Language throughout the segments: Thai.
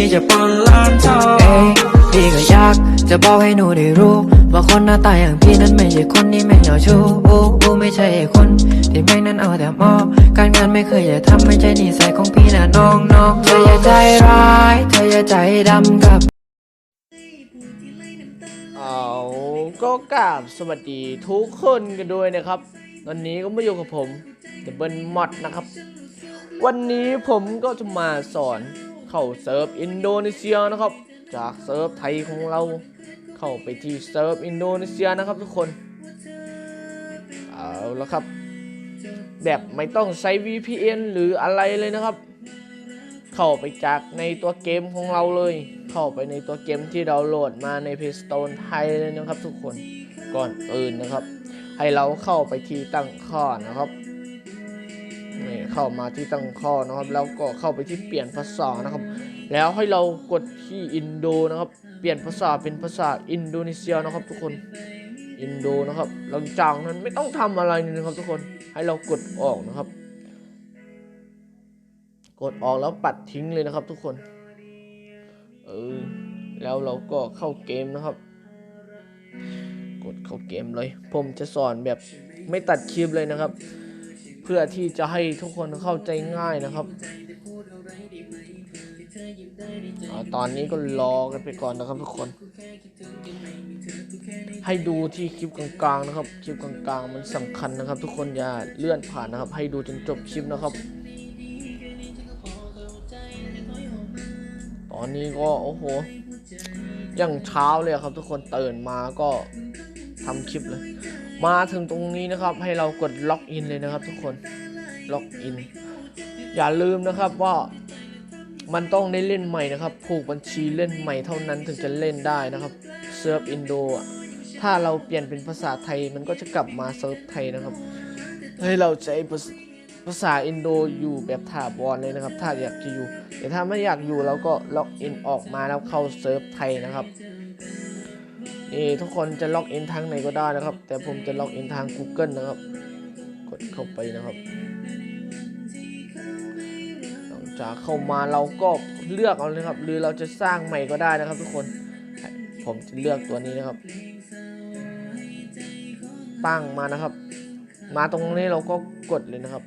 พี่จะปนล้านเท่าเอ้ยพี่ก็อยากจะบอกให้หนูได้รู้ ว่าคนหน้าตาอย่างพี่นั้นไม่ใช่คนที่แม่เหยาชู้อู้อู้ไม่ใช่ไอ้คนที่แม่งนั้นเอาแต่มองการงานไม่เคยจะทำไม่ใช่นิสัยของพี่นะน้องน้องเธออย่าใจร้าย เธออย่าใจดำกับ เอาก็กราบสวัสดีทุกคนกันด้วยนะครับ วันนี้ก็มาอยู่กับผมดับเบิลมอดนะครับ วันนี้ผมก็จะมาสอน เข้าเซิร์ฟอินโดนีเซียนะครับ จากเซิร์ฟไทยของเราเข้าไปที่เซิร์ฟอินโดนีเซียนะครับทุกคน เอาละครับ แบบไม่ต้องใช้ VPN หรืออะไรเลยนะครับ เข้าไปจากในตัวเกมของเราเลย เข้าไปในตัวเกมที่เราโหลดมาใน Play Store ไทยเลยนะครับทุกคนก่อนอื่นนะครับ ให้เราเข้าไปที่ตั้งค่านะครับ เข้ามาที่ตั้งค่านะครับ แล้วก็เข้าไปที่เปลี่ยนภาษานะครับ แล้วให้เรากดที่อินโดนะครับ เปลี่ยนภาษาเป็นภาษาอินโดนีเซียนะครับ ทุกคนอินโดนะครับหลังจากนั้นไม่ต้องทำอะไรเลยนะครับ ทุกคนให้เรากดออกนะครับ กดออกแล้วปัดทิ้งเลยนะครับ ทุกคนเออแล้วเราก็เข้าเกมนะครับ กดเข้าเกมเลย ผมจะสอนแบบไม่ตัดคลิปเลยนะครับ พื่อที่จะให้ทุกคนเข้าใจง่ายนะครับอตอนนี้ก็รอกันไปก่อนนะครับทุกคน ให้ดูที่คลิปกลางๆนะครับ คลิปกลางๆ มันสำคัญนะครับ ทุกคนอย่าเลื่อนผ่านนะครับ ให้ดูจนจบคลิปนะครับ ตอนนี้ก็โอ้โหยังเช้าเลยครับ ทุกคนตื่นมาก็ทำคลิปเลย มาถึงตรงนี้นะครับ ให้เรากดล็อกอินเลยนะครับ ทุกคนล็อกอินอย่าลืมนะครับว่ามันต้องได้เล่นใหม่นะครับ ผูกบัญชีเล่นใหม่เท่านั้นถึงจะเล่นได้นะครับเซิร์ฟอินโดอะถ้าเราเปลี่ยนเป็นภาษาไทยมันก็จะกลับมาเซิร์ฟไทยนะครับ ให้เราใช้ภาษภาษาอินโดอยู่แบบถาวรเลยนะครับ ถ้าอยากจะอยู่แต่ถ้าไม่อยากอยู่เราก็ล็อกอินออกมาแล้วเข้าเซิร์ฟไทยนะครับ นี่ทุกคนจะล็อกอินทางไหนก็ได้นะครับ แต่ผมจะล็อกอินทาง Google นะครับ กดเข้าไปนะครับหลังจากเข้ามาเราก็เลือกเอาเลยครับ หรือเราจะสร้างใหม่ก็ได้นะครับ ทุกคน ผมจะเลือกตัวนี้นะครับ ตั้งมานะครับ มาตรงนี้เราก็กดเลยนะครับ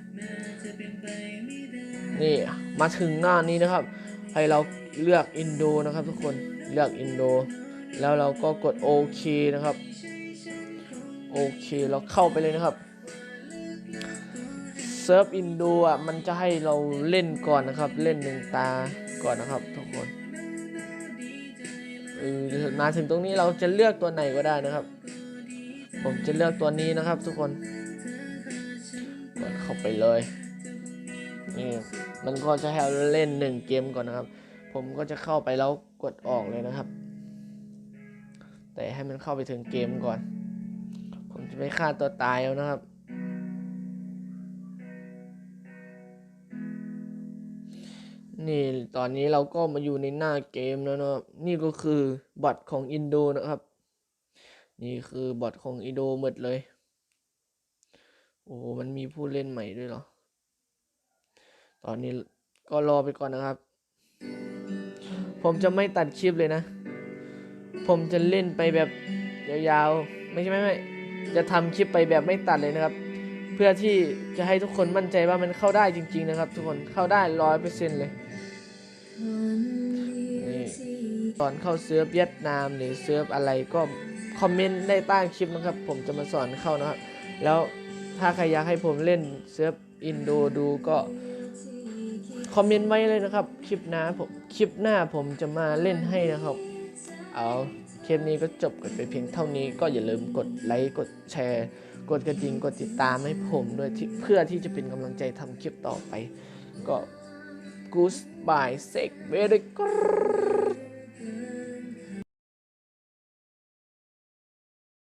นี่มาถึงหน้านี้นะครับ ให้เราเลือกอินโดนะครับ ทุกคน เลือกอินโด แล้วเราก็กดโอเคนะครับโอเคเราเข้าไปเลยนะครับเซิร์ฟอินโดอะมันจะให้เราเล่นก่อนนะครับ เล่นหนึ่งตาก่อนนะครับทุกคนออมาถึงตรงนี้เราจะเลือกตัวไหนก็ได้นะครับ ผมจะเลือกตัวนี้นะครับ ทุกคนกดเข้าไปเลยนี่มันก็จะให้เราเล่นหนึ่งเกมก่อนนะครับ ผมก็จะเข้าไปแล้วกดออกเลยนะครับ แต่ให้มันเข้าไปถึงเกมก่อน ผมจะไม่ฆ่าตัวตายแล้วนะครับ นี่ตอนนี้เราก็มาอยู่ในหน้าเกมแล้วนะครับนี่ก็คือบอทของอินโดนะครับ นี่คือบอทของอินโดหมดเลย โอ้มันมีผู้เล่นใหม่ด้วยเหรอ ตอนนี้ก็รอไปก่อนนะครับ ผมจะไม่ตัดคลิปเลยนะ ผมจะเล่นไปแบบยาวๆ ไม่ใช่ไม่ไม่จะทำคลิปไปแบบไม่ตัดเลยนะครับ เพื่อที่จะให้ทุกคนมั่นใจว่ามันเข้าได้จริง ๆ นะครับ ทุกคนเข้าได้ร้อยเปอร์เซ็นต์เลยนี่สอนเข้าเซิร์ฟเวียดนามหรือเซิร์ฟอะไรก็คอมเมนต์ได้ใต้คลิปนะครับ ผมจะมาสอนเข้านะครับ แล้วถ้าใครอยากให้ผมเล่นเซิร์ฟอินโดดูก็คอมเมนต์ไว้เลยนะครับ คลิปหน้าผมคลิปหน้าผมจะมาเล่นให้นะครับ เอา คลิปนี้ก็จบกันไปเพียงเท่านี้ก็อย่าลืมกดไลค์กดแชร์ กดกระดิ่งกดติดตามให้ผมด้วยที่เพื่อที่จะเป็นกำลังใจทำคลิปต่อไป ก็ Goodbye เซกเบรก